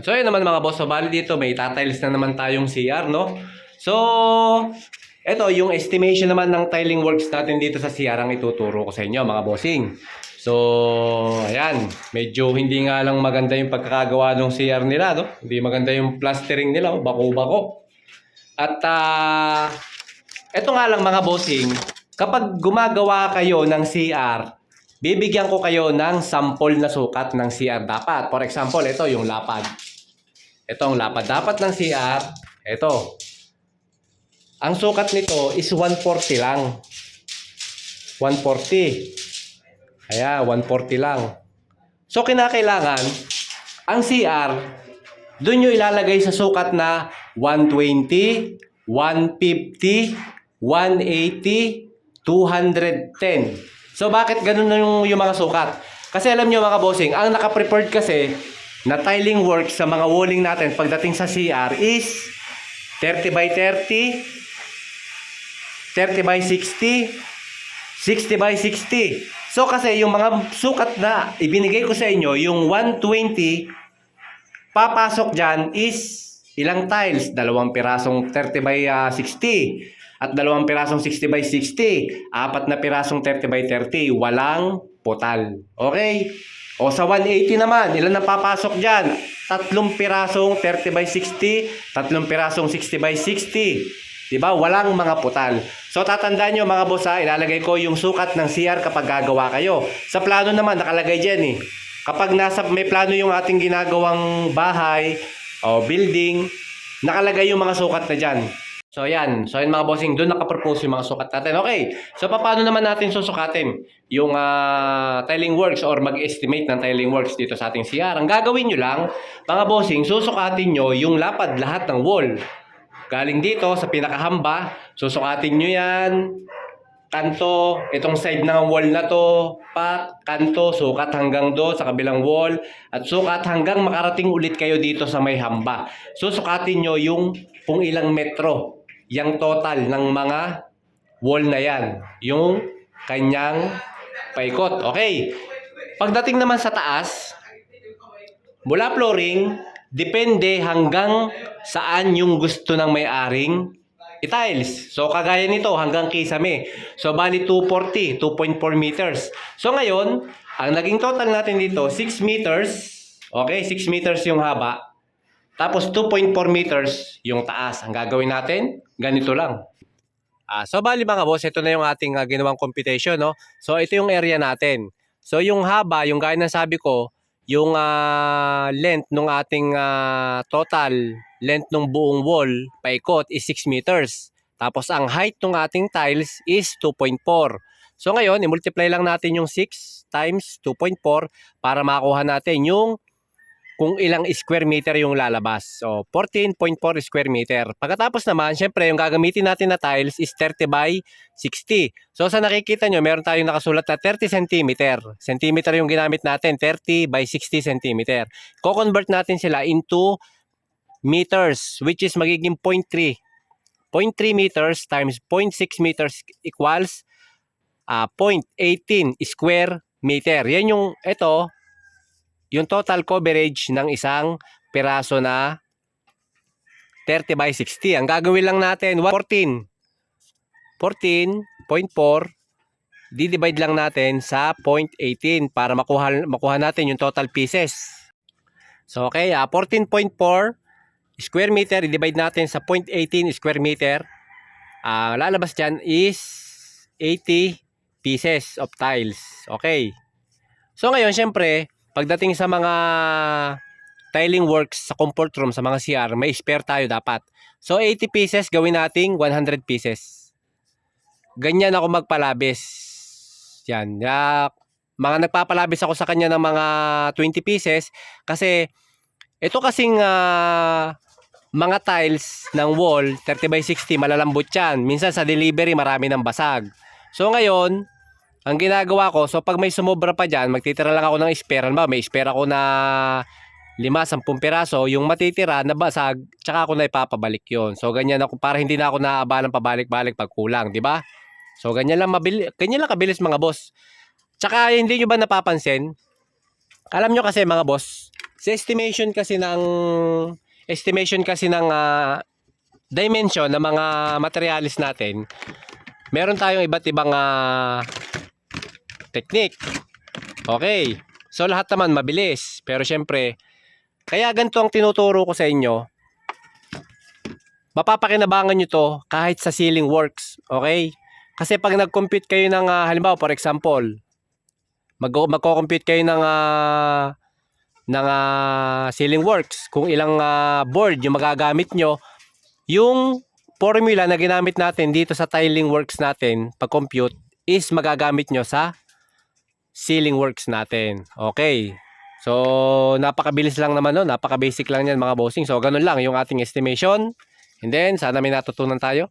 At so yun naman mga boss, so bali dito may tatiles na naman tayong CR, no? So, ito yung estimation naman ng tiling works natin dito sa CR ang ituturo ko sa inyo mga bossing. So, ayan, medyo hindi nga lang maganda yung pagkakagawa ng CR nila, no? Hindi maganda yung plastering nila, oh, bako-bako. At ah, ito nga lang mga bossing, kapag gumagawa kayo ng CR, bibigyan ko kayo ng sample na sukat ng CR dapat. For example, ito yung lapad. Ito ang lapad dapat ng CR. Ito. Ang sukat nito is 140 lang. 140. Kaya 140 lang. So kinakailangan ang CR doon nyo ilalagay sa sukat na 120, 150, 180, 210. So bakit ganun na yung, yung mga sukat? Kasi alam nyo mga bossing, ang naka-prepared kasi na tiling work sa mga walling natin pagdating sa CR is 30 by 30, 30 by 60, 60 by 60. So kasi yung mga sukat na ibinigay ko sa inyo, yung 120, papasok dyan is ilang tiles? Dalawang pirasong 30 by ah, 60 at dalawang pirasong 60 by 60. Apat na pirasong 30 by 30. Walang putal. Okay? O sa 180 naman, ilan na papasok dyan? Tatlong pirasong 30 by 60, tatlong pirasong 60 by 60. Diba? Walang mga putal. So tatandaan nyo mga boss ha, ilalagay ko yung sukat ng CR kapag gagawa kayo. Sa plano naman, nakalagay dyan eh. Kapag nasa may plano yung ating ginagawang bahay o building, nakalagay yung mga sukat na dyan. So yan, so yun mga bossing, doon nakapropose yung mga sukat natin. Okay, so paano naman natin susukatin yung ah, tiling works or mag-estimate ng tiling works dito sa ating CR? Ang gagawin nyo lang, mga bossing, susukatin nyo yung lapad lahat ng wall. Galing dito sa pinakahamba, susukatin nyo yan, kanto, itong side ng wall na to, pat, kanto, sukat hanggang do sa kabilang wall, at sukat hanggang makarating ulit kayo dito sa may hamba. Susukatin nyo yung kung ilang metro, yung total ng mga wall na yan, yung kanyang paikot. Okay, pagdating naman sa taas, mula flooring, depende hanggang saan yung gusto ng may-aring i-tiles. So, kagaya nito, hanggang kisame. So, bali 240, 2.4 meters. So, ngayon, ang naging total natin dito, 6 meters. Okay, 6 meters yung haba. Tapos, 2.4 meters yung taas. Ang gagawin natin, ganito lang. Ah, so, bali mga boss, ito na yung ating ah, ginawang computation, no? So, ito yung area natin. So, yung haba, yung gaya na sabi ko, yung ah, length ng ating ah, total length ng buong wall paikot is 6 meters. Tapos ang height ng ating tiles is 2.4. So ngayon, i-multiply lang natin yung 6 times 2.4 para makuha natin yung kung ilang square meter yung lalabas. So 14.4 square meter. Pagkatapos naman, syempre yung gagamitin natin na tiles is 30 by 60. So sa nakikita nyo, meron tayong nakasulat na 30 cm. Centimeter yung ginamit natin, 30 by 60 cm. Ko-convert natin sila into meters which is magiging 0.3. 0.3 meters times 0.6 meters equals ah 0.18 square meter. Yan yung ito yung total coverage ng isang piraso na 30 by 60. Ang gagawin lang natin 14 14.4 di-divide lang natin sa 0.18 para makuha makuha natin yung total pieces. So okay, ah, 14.4 square meter, i-divide natin sa 0.18 square meter. Ang lalabas dyan is 80 pieces of tiles. Okay. So ngayon, syempre, pagdating sa mga tiling works sa comfort room, sa mga CR, may spare tayo dapat. So 80 pieces, gawin nating 100 pieces. Ganyan ako magpalabis. Yan. Ya, mga nagpapalabis ako sa kanya ng mga 20 pieces kasi ito kasing ah, mga tiles ng wall, 30 by 60, malalambot yan. Minsan sa delivery, marami ng basag. So ngayon, ang ginagawa ko, so pag may sumobra pa dyan, magtitira lang ako ng spare. Ano ba? May spare ako na 5-10 piraso. Yung matitira na basag, tsaka ako na ipapabalik yon So ganyan ako, para hindi na ako naabalang pabalik-balik pag kulang, di ba? So ganyan lang, mabili, ganyan lang kabilis mga boss. Tsaka hindi nyo ba napapansin? Alam nyo kasi mga boss, Sa estimation kasi ng estimation kasi ng ah, dimension ng mga materialis natin, meron tayong iba't ibang ah, technique. Okay. So lahat naman mabilis. Pero syempre, kaya ganito ang tinuturo ko sa inyo. Mapapakinabangan nyo to kahit sa ceiling works. Okay? Kasi pag nag-compute kayo ng, ah, halimbawa for example, mag magko-compute kayo ng ah, ng ah, ceiling works, kung ilang ah, board yung magagamit nyo, yung formula na ginamit natin dito sa tiling works natin, pag-compute, is magagamit nyo sa ceiling works natin. Okay. So, napakabilis lang naman no, napaka-basic lang yan mga bossing. So, ganun lang yung ating estimation. And then, sana may natutunan tayo.